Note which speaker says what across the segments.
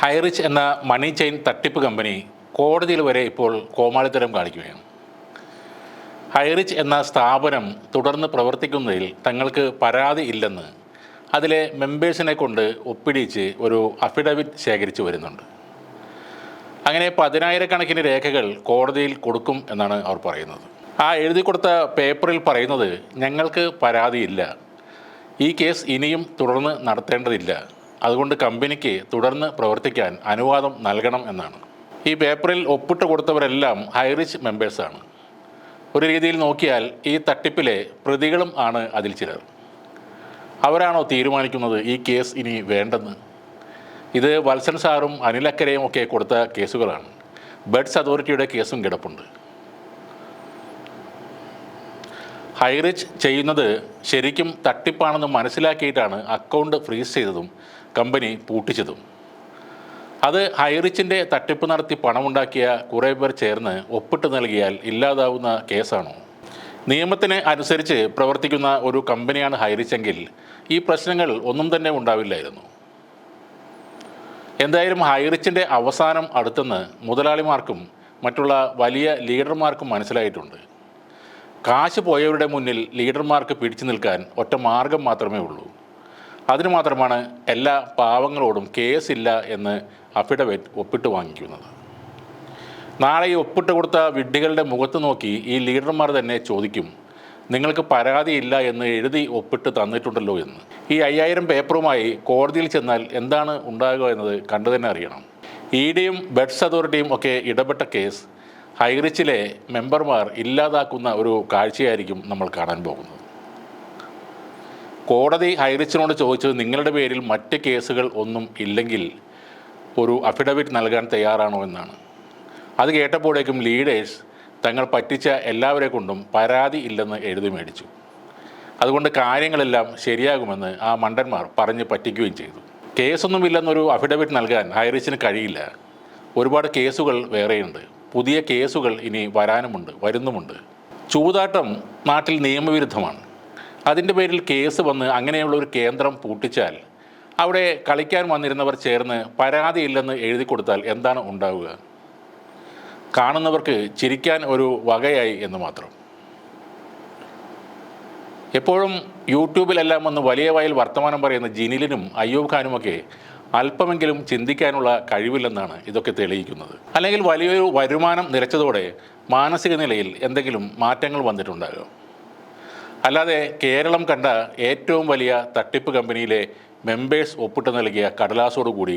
Speaker 1: ഹൈറിച്ച് എന്ന മണി ചെയിൻ തട്ടിപ്പ് കമ്പനി കോടതിയിൽ വരെ ഇപ്പോൾ കോമാളിത്തരം കാണിക്കുകയാണ്. ഹൈറിച്ച് എന്ന സ്ഥാപനം തുടർന്ന് പ്രവർത്തിക്കുന്നതിൽ തങ്ങൾക്ക് പരാതി ഇല്ലെന്ന് അതിലെ മെമ്പേഴ്സിനെ കൊണ്ട് ഒപ്പിടിച്ച് ഒരു അഫിഡവിറ്റ് ശേഖരിച്ചു വരുന്നുണ്ട്. അങ്ങനെ പതിനായിരക്കണക്കിന് രേഖകൾ കോടതിയിൽ കൊടുക്കും എന്നാണ് അവർ പറയുന്നത്. ആ എഴുതി കൊടുത്ത പേപ്പറിൽ പറയുന്നത് ഞങ്ങൾക്ക് പരാതിയില്ല. ഈ കേസ് ഇനിയും തുടർന്ന് നടത്തേണ്ടതില്ല. അതുകൊണ്ട് കമ്പനിക്ക് തുടർന്ന് പ്രവർത്തിക്കാൻ അനുവാദം നൽകണം എന്നാണ്. ഈ പേപ്പറിൽ ഒപ്പിട്ട് കൊടുത്തവരെല്ലാം ഹൈറിച്ച് മെമ്പേഴ്സാണ് ഒരു രീതിയിൽ നോക്കിയാൽ ഈ തട്ടിപ്പിലെ പ്രതികളും ആണ് അതിൽ ചിലർ. അവരാണോ തീരുമാനിക്കുന്നത് ഈ കേസ് ഇനി വേണ്ടെന്ന്? ഇത് വത്സൻ സാറും അനിലക്കരയും ഒക്കെ കൊടുത്ത കേസുകളാണ്. ബഡ്സ് അതോറിറ്റിയുടെ കേസും കിടപ്പുണ്ട്. ഹൈറിച്ച് ചെയ്യുന്നത് ശരിക്കും തട്ടിപ്പാണെന്ന് മനസ്സിലാക്കിയിട്ടാണ് അക്കൗണ്ട് ഫ്രീസ് ചെയ്തതും കമ്പനി പൂട്ടിച്ചതും. അത് ഹൈറിച്ചിന്റെ തട്ടിപ്പ് നടത്തി പണമുണ്ടാക്കിയ കുറേ പേർ ചേർന്ന് ഒപ്പിട്ട് നൽകിയാൽ ഇല്ലാതാവുന്ന കേസാണോ? നിയമത്തിന് അനുസരിച്ച് പ്രവർത്തിക്കുന്ന ഒരു കമ്പനിയാണ് ഹൈറിച്ചെങ്കിൽ ഈ പ്രശ്നങ്ങൾ ഒന്നും തന്നെ ഉണ്ടാവില്ലായിരുന്നു. എന്തായാലും ഹൈറിച്ചിന്റെ അവസാനം അടുത്തെന്ന് മുതലാളിമാർക്കും മറ്റുള്ള വലിയ ലീഡർമാർക്കും മനസ്സിലായിട്ടുണ്ട്. കാശ് പോയവരുടെ മുന്നിൽ ലീഡർമാർക്ക് പിടിച്ചു നിൽക്കാൻ ഒറ്റ മാർഗം മാത്രമേ ഉള്ളൂ. അതിന് മാത്രമാണ് എല്ലാ പാവങ്ങളോടും കേസില്ല എന്ന് അഫിഡവിറ്റ് ഒപ്പിട്ട് വാങ്ങിക്കുന്നത്. നാളെ ഈ ഒപ്പിട്ട് കൊടുത്ത വിഡ്ഢികളുടെ മുഖത്ത് നോക്കി ഈ ലീഡർമാർ തന്നെ ചോദിക്കും നിങ്ങൾക്ക് പരാതിയില്ല എന്ന് എഴുതി ഒപ്പിട്ട് തന്നിട്ടുണ്ടല്ലോ എന്ന്. ഈ അയ്യായിരം പേപ്പറുമായി കോടതിയിൽ ചെന്നാൽ എന്താണ് ഉണ്ടാകുക എന്നത് കണ്ടു തന്നെ അറിയണം. ഇ ഡിയും ബെഡ്സ് അതോറിറ്റിയും ഒക്കെ ഇടപെട്ട കേസ് ഹൈറിച്ചിലെ മെമ്പർമാർ ഇല്ലാതാക്കുന്ന ഒരു കാഴ്ചയായിരിക്കും നമ്മൾ കാണാൻ പോകുന്നത്. കോടതി ഹൈറിച്ചിനോട് ചോദിച്ചത് നിങ്ങളുടെ പേരിൽ മറ്റ് കേസുകൾ ഒന്നും ഇല്ലെങ്കിൽ ഒരു അഫിഡവിറ്റ് നൽകാൻ തയ്യാറാണോ എന്നാണ്. അത് കേട്ടപ്പോഴേക്കും ലീഡേഴ്സ് തങ്ങൾ പറ്റിച്ച എല്ലാവരെ കൊണ്ടും പരാതി ഇല്ലെന്ന് എഴുതി മേടിച്ചു. അതുകൊണ്ട് കാര്യങ്ങളെല്ലാം ശരിയാകുമെന്ന് ആ മണ്ടന്മാർ പറഞ്ഞ് പറ്റിക്കുകയും ചെയ്തു. കേസൊന്നുമില്ലെന്നൊരു അഫിഡവിറ്റ് നൽകാൻ ഹൈറിച്ചിന് കഴിയില്ല. ഒരുപാട് കേസുകൾ വേറെയുണ്ട്. പുതിയ കേസുകൾ ഇനി വരാനുമുണ്ട് വരുന്നുമുണ്ട്. ചൂതാട്ടം നാട്ടിൽ നിയമവിരുദ്ധമാണ്. അതിന്റെ പേരിൽ കേസ് വന്ന് അങ്ങനെയുള്ള ഒരു കേന്ദ്രം പൂട്ടിച്ചാൽ അവിടെ കളിക്കാൻ വന്നിരുന്നവർ ചേർന്ന് പരാതിയില്ലെന്ന് എഴുതി കൊടുത്താൽ എന്താണ് ഉണ്ടാവുക? കാണുന്നവർക്ക് ചിരിക്കാൻ ഒരു വകയായി എന്ന് മാത്രം. എപ്പോഴും യൂട്യൂബിലെല്ലാം വന്ന് വലിയ വായിൽ വർത്തമാനം പറയുന്ന ജിനിലിനും അയ്യൂബ് ഖാനുമൊക്കെ അല്പമെങ്കിലും ചിന്തിക്കാനുള്ള കഴിവില്ലെന്നാണ് ഇതൊക്കെ തെളിയിക്കുന്നത്. അല്ലെങ്കിൽ വലിയൊരു വരുമാനം നിലച്ചതോടെ മാനസിക നിലയിൽ എന്തെങ്കിലും മാറ്റങ്ങൾ വന്നിട്ടുണ്ടാകും. അല്ലാതെ കേരളം കണ്ട ഏറ്റവും വലിയ തട്ടിപ്പ് കമ്പനിയിലെ മെമ്പേഴ്സ് ഒപ്പിട്ട് നൽകിയ കടലാസോടുകൂടി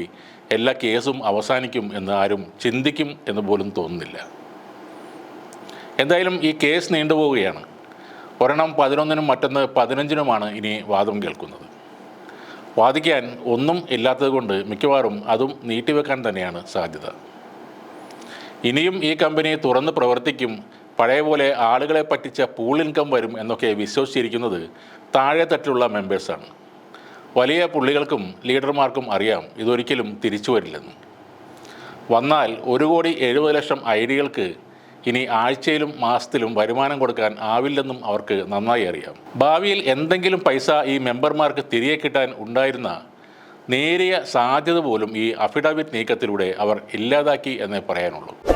Speaker 1: എല്ലാ കേസും അവസാനിക്കും എന്ന് ആരും ചിന്തിക്കും എന്ന് പോലും തോന്നുന്നില്ല. എന്തായാലും ഈ കേസ് നീണ്ടുപോവുകയാണ് ഒരെണ്ണം പതിനൊന്നിനും മറ്റൊന്ന് പതിനഞ്ചിനുമാണ് ഇനി വാദം കേൾക്കുന്നത്. വാദിക്കാൻ ഒന്നും ഇല്ലാത്തതുകൊണ്ട് മിക്കവാറും അതും നീട്ടിവെക്കാൻ തന്നെയാണ് സാധ്യത. ഇനിയും ഈ കമ്പനി തുറന്ന് പ്രവർത്തിക്കും പഴയ പോലെ ആളുകളെ പറ്റിച്ച പൂൾ ഇൻകം വരും എന്നൊക്കെ വിശ്വസിച്ചിരിക്കുന്നത് താഴെ തട്ടിലുള്ള മെമ്പേഴ്സാണ് വലിയ പുള്ളികൾക്കും ലീഡർമാർക്കും അറിയാം ഇതൊരിക്കലും തിരിച്ചു വരില്ലെന്ന്. വന്നാൽ ഒരു കോടി എഴുപത് ലക്ഷം ഐ ഡികൾക്ക് ഇനി ആഴ്ചയിലും മാസത്തിലും വരുമാനം കൊടുക്കാൻ ആവില്ലെന്നും അവർക്ക് നന്നായി അറിയാം. ഭാവിയിൽ എന്തെങ്കിലും പൈസ ഈ മെമ്പർമാർക്ക് തിരികെ കിട്ടാൻ ഉണ്ടായിരുന്ന നേരിയ സാധ്യത പോലും ഈ അഫിഡവിറ്റ് നീക്കത്തിലൂടെ അവർ ഇല്ലാതാക്കി എന്നേ പറയാനുള്ളൂ.